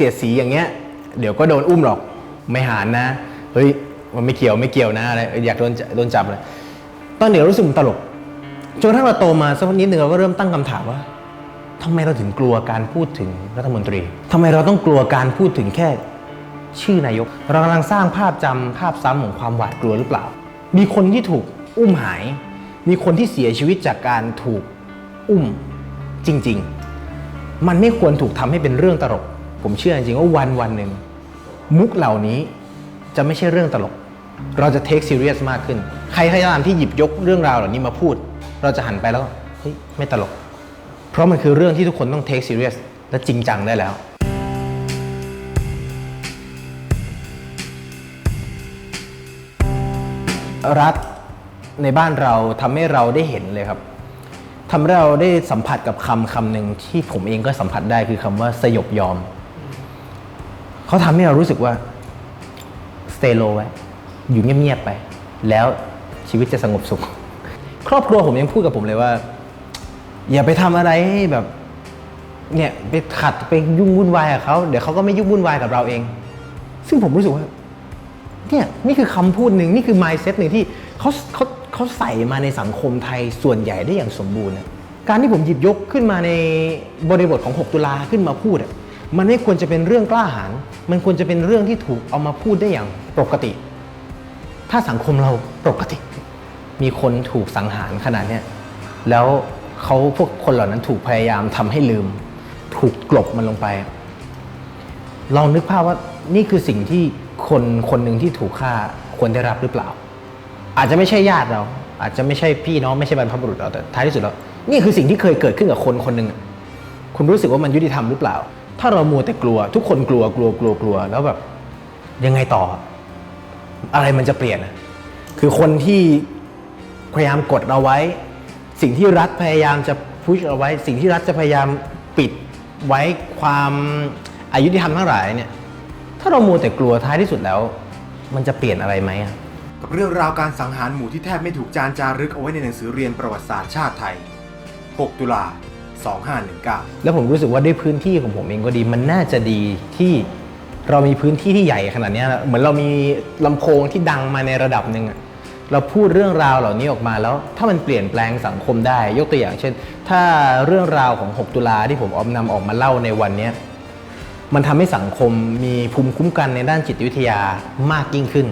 สียดสีอย่างเงี้ย เดี๋ยวก็โดนอุ้มหรอกไม่หารนะ เฮ้ยมันไม่เกี่ยวไม่เกี่ยวนะอะไรอยากโดนโดนจับเลยตอนเด็กรารู้สึกมันตลกจนกระทั่งเราโตมาสักนิดหนึ่งเราก็เริ่มตั้งคำถามว่าทำไมเราถึงกลัวการพูดถึงรัฐมนตรีทำไมเราต้องกลัวการพูดถึงแค่ชื่อนายก เรากำลังสร้างภาพจำภาพซ้ำของความหวาดกลัวหรือเปล่า มีคนที่ถูกอุ้มหาย มีคนที่เสียชีวิตจากการถูกอุ้มจริง ๆ มันไม่ควรถูกทำให้เป็นเรื่องตลก ผมเชื่อจริงว่าวันวันหนึ่งมุกเหล่านี้จะไม่ใช่เรื่องตลก เราจะเทคซีเรียสมากขึ้น ใครก็ตามที่หยิบยกเรื่องราวเหล่านี้มาพูด เราจะหันไปแล้วเฮ้ยไม่ตลก เพราะมันคือเรื่องที่ทุกคนต้องเทคซีเรียสและจริงจังได้แล้วรัฐในบ้านเราทำให้เราได้เห็นเลยครับทำให้เราได้สัมผัสกับคำคำหนึ่งที่ผมเองก็สัมผัสได้คือคำว่าสยบยอม เขาทำให้เรารู้สึกว่า stay low ไว้ อยู่เงียบๆไป แล้วชีวิตจะสงบสุข ครอบครัวผมยังพูดกับผมเลยว่า อย่าไปทำอะไรให้แบบเนี่ยไปขัดไปยุ่งวุ่นวายกับเขาเดี๋ยวเขาก็ไม่ยุ่งวุ่นวายกับเราเอง ซึ่งผมรู้สึกว่าเนี่ยนี่คือคำพูดหนึ่งนี่คือ mindset หนึ่งที่เขาเขาเขาใส่มาในสังคมไทยส่วนใหญ่ได้อย่างสมบูรณ์ การที่ผมหยิบยกขึ้นมาในบริบทของ 6 ตุลาขึ้นมาพูดอะ มันไม่ควรจะเป็นเรื่องกล้าหาญมันควรจะเป็นเรื่องที่ถูกเอามาพูดได้อย่างปกติ ถ้าสังคมเราปกติ มีคนถูกสังหารขนาดเนี้ยแล้วเขาพวกคนเหล่านั้นถูกพยายามทำให้ลืม ถูกกลบมันลงไป ลองนึกภาพว่านี่คือสิ่งที่คนคนหนึ่งที่ถูกฆ่าควรได้รับหรือเปล่า อาจจะไม่ใช่ญาติเรา อาจจะไม่ใช่พี่น้องไม่ใช่บรรพบุรุษเราแต่ท้ายที่สุดแล้วนี่คือสิ่งที่เคยเกิดขึ้นกับคนคนหนึ่งคุณรู้สึกว่ามันยุติธรรมหรือเปล่า ถ้าเรามัวแต่กลัว ทุกคนกลัวกลัวกลัวกลัว แล้วแบบยังไงต่อ อะไรมันจะเปลี่ยนอะคือคนที่พยายามกดเราไว้ สิ่งที่รัฐพยายามจะพุชเอาไว้ สิ่งที่รัฐจะพยายามปิดไว้ความอายุที่ทำทั้งหลายเนี่ย ถ้าเรามัวแต่กลัวท้ายที่สุดแล้ว มันจะเปลี่ยนอะไรไหมอะกับเรื่องราวการสังหารหมู่ที่แทบไม่ถูกจานจารึกเอาไว้ในหนังสือเรียนประวัติศาสตร์ชาติไทย 6 ตุลา 2519 แล้วผมรู้สึกว่าด้วยพื้นที่ของผมเองก็ดีมันน่าจะดีที่เรามีพื้นที่ที่ใหญ่ขนาดนี้เหมือนเรามีลำโพงที่ดังมาในระดับหนึ่งอะเราพูดเรื่องราวเหล่านี้ออกมาแล้ว ถ้ามันเปลี่ยนแปลงสังคมได้ ยกตัวอย่าง เช่น ถ้าเรื่องราวของ 6 ตุลาที่ผมเอานำออกมาเล่าในวันนี้มันทำให้สังคมมีภูมิคุ้มกันในด้านจิตวิทยามากยิ่งขึ้น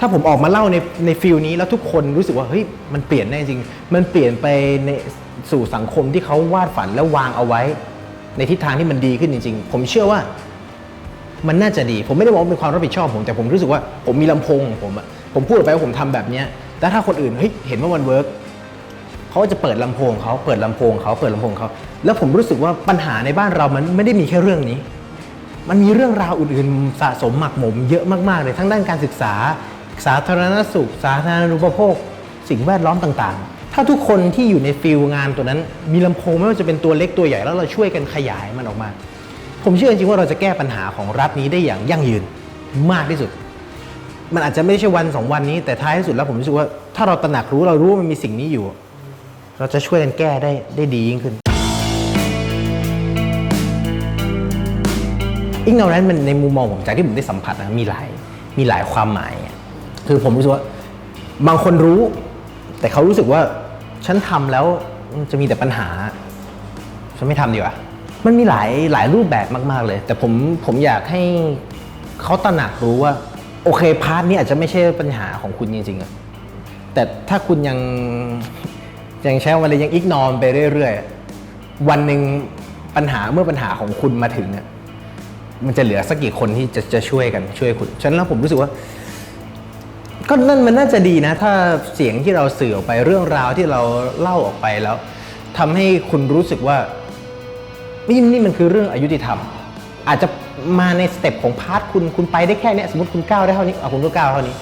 ถ้าผมออกมาเล่าในในฟิลนี้แล้วทุกคนรู้สึกว่าเฮ้ยมันเปลี่ยนได้จริง มันเปลี่ยนไปใน สู่สังคมที่เขาวาดฝันและวางเอาไว้ ในทิศทางที่มันดีขึ้นจริง ๆ ผมเชื่อว่ามันน่าจะดี ผมไม่ได้บอกว่าเป็นความรับผิดชอบผม แต่ผมรู้สึกว่าผมมีลำโพงของผมอะผมพูดไปว่าผมทำแบบเนี้ยแต่ถ้าคนอื่นเฮ้ยเห็นว่ามันเวิร์กเขาจะเปิดลำโพงเขาเปิดลำโพงเขาเปิดลำโพงเขาแล้วผมรู้สึกว่าปัญหาในบ้านเรามันไม่ได้มีแค่เรื่องนี้ มันมีเรื่องราวอื่นๆสะสมหมักหมมเยอะมากๆเลยทั้งด้านการศึกษา สาธารณสุข สาธารณูปโภค สิ่งแวดล้อมต่างๆ ถ้าทุกคนที่อยู่ในฟิลงานตัวนั้น มีลำโพงไม่ว่าจะเป็นตัวเล็กตัวใหญ่แล้วเราช่วยกันขยายมันออกมา ผมเชื่อจริงว่าเราจะแก้ปัญหาของรัฐนี้ได้อย่างยั่งยืนมากที่สุด มันอาจจะไม่ใช่วันสองวันนี้แต่ท้ายที่สุดแล้วผมรู้สึกว่าถ้าเราตระหนักรู้เรารู้ว่ามันมีสิ่งนี้อยู่ เราจะช่วยกันแก้ได้ได้ดียิ่งขึ้นอิงโนแรนมันในมุมมองผมจากที่ผมได้สัมผัสนะมีหลายมีหลายความหมาย คือผมรู้สึกว่าบางคนรู้ แต่เขารู้สึกว่า ฉันทำแล้วจะมีแต่ปัญหา ฉันไม่ทำดีกว่า มันมีหลายหลายรูปแบบมาก ๆ เลย แต่ผมผมอยากให้เขาตระหนักรู้ว่า โอเคพาร์ทนี้อาจจะไม่ใช่ปัญหาของคุณจริงๆอะแต่ถ้าคุณยังยังใช้วันเลยยังอิกนอมไปเรื่อยๆ วันหนึ่งปัญหาเมื่อปัญหาของคุณมาถึงอะมันจะเหลือสักกี่คนที่จะจะช่วยกันช่วยคุณ ฉะนั้นแล้วผมรู้สึกว่า ก็นั่นมันน่าจะดีนะ ถ้าเสียงที่เราสื่อออกไปเรื่องราวที่เราเล่าออกไปแล้วทำให้คุณรู้สึกว่านี่นี่มันคือเรื่องอายุติธรรม อาจจะมาในสเต็ปของพาร์ทคุณคุณไปได้แค่เนี้ยสมมติคุณก้าวได้เท่านี้เอาคุณก็ก้าวเท่านี้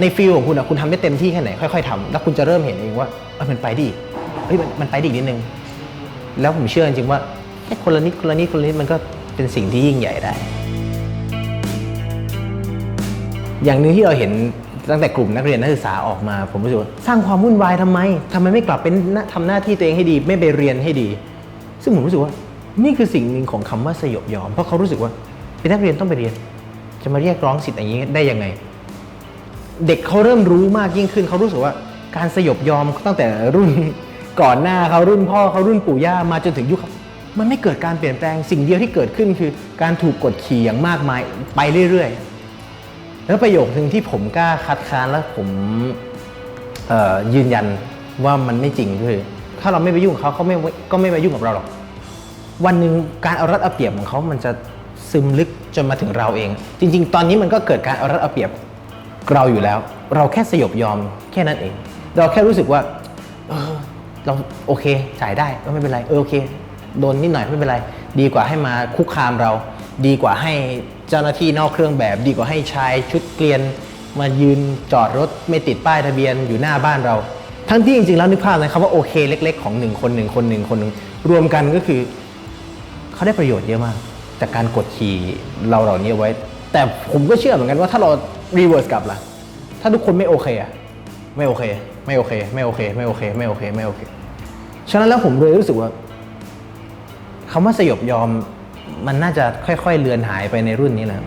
ในฟิลของคุณอะคุณทำได้เต็มที่แค่ไหนค่อยๆทำแล้วคุณจะเริ่มเห็นเองว่าเออมันไปดีเฮ้ยมันมันไปดอีกนิดนึง แล้วผมเชื่อจริงๆว่าแค่คนละนิดคนละนิดคนละนิดมันก็เป็นสิ่งที่ยิ่งใหญ่ได้ อย่างหนึ่งที่เราเห็น ตั้งแต่กลุ่มนักเรียนนักศึกษาออกมา ผมรู้สึกว่าสร้างความวุ่นวายทำไมทำไมไม่กลับเป็นหน้าทำหน้าที่ตัวเองให้ดี ไม่ไปเรียนให้ดี ซึ่งผมรู้สึกว่านี่คือสิ่งหนึ่งของคำว่าสยบยอม เพราะเขารู้สึกว่า เป็นนักเรียนต้องไปเรียน จะมาเรียกร้องสิทธิ์อย่างนี้ได้ยังไง เด็กเขาเริ่มรู้มากยิ่งขึ้นเขารู้สึกว่าการสยบยอมตั้งแต่รุ่นก่อนหน้าเขารุ่นพ่อเขารุ่นปู่ย่ามาจนถึงยุคเขามันไม่เกิดการเปลี่ยนแปลงสิ่งเดียวที่เกิดขึ้นคือ การถูกกดขี่อย่างมากมายไปเรื่อยๆ แล้วประโยคหนึ่งที่ผมกล้าคัดค้านแล้วผมยืนยันว่ามันไม่จริงคือ ถ้าเราไม่ไปยุ่งเขาเขาไม่ก็ไม่มายุ่งกับเราหรอก วันหนึ่งการเอารัดเอาเปรียบของเขามันจะซึมลึกจนมาถึงเราเอง จริง ๆ ตอนนี้มันก็เกิดการเอารัดเอาเปรียบเราอยู่แล้ว เราแค่สยบยอมแค่นั้นเอง เราแค่รู้สึกว่า เออ เราโอเคจ่ายได้ก็ไม่เป็นไรเออโอเค โดนนิดหน่อยไม่เป็นไร ดีกว่าให้มาคุกคามเรา ดีกว่าให้เจ้าหน้าที่นอกเครื่องแบบ ดีกว่าให้ชายชุดเกลียน มายืนจอดรถไม่ติดป้ายทะเบียนอยู่หน้าบ้านเรา ทั้งที่จริงๆแล้วนึกภาพนะครับว่าโอเคเล็ก ๆ ของหนึ่งคนหนึ่งคนหนึ่งคนหนึ่งรวมกันก็คือเขาได้ประโยชน์เยอะมาก จากการกดขี่เราเหล่านี้เอาไว้ แต่ผมก็เชื่อเหมือนกันว่าถ้าเรารีเวิร์สกลับล่ะถ้าทุกคนไม่โอเคอะไม่โอเค ไม่โอเค ไม่โอเค ไม่โอเค ไม่โอเค ไม่โอเค ฉะนั้นแล้วผมเลยรู้สึกว่าคำว่าสยบยอม มันน่าจะค่อยๆเลือนหายไปในรุ่นนี้แหละ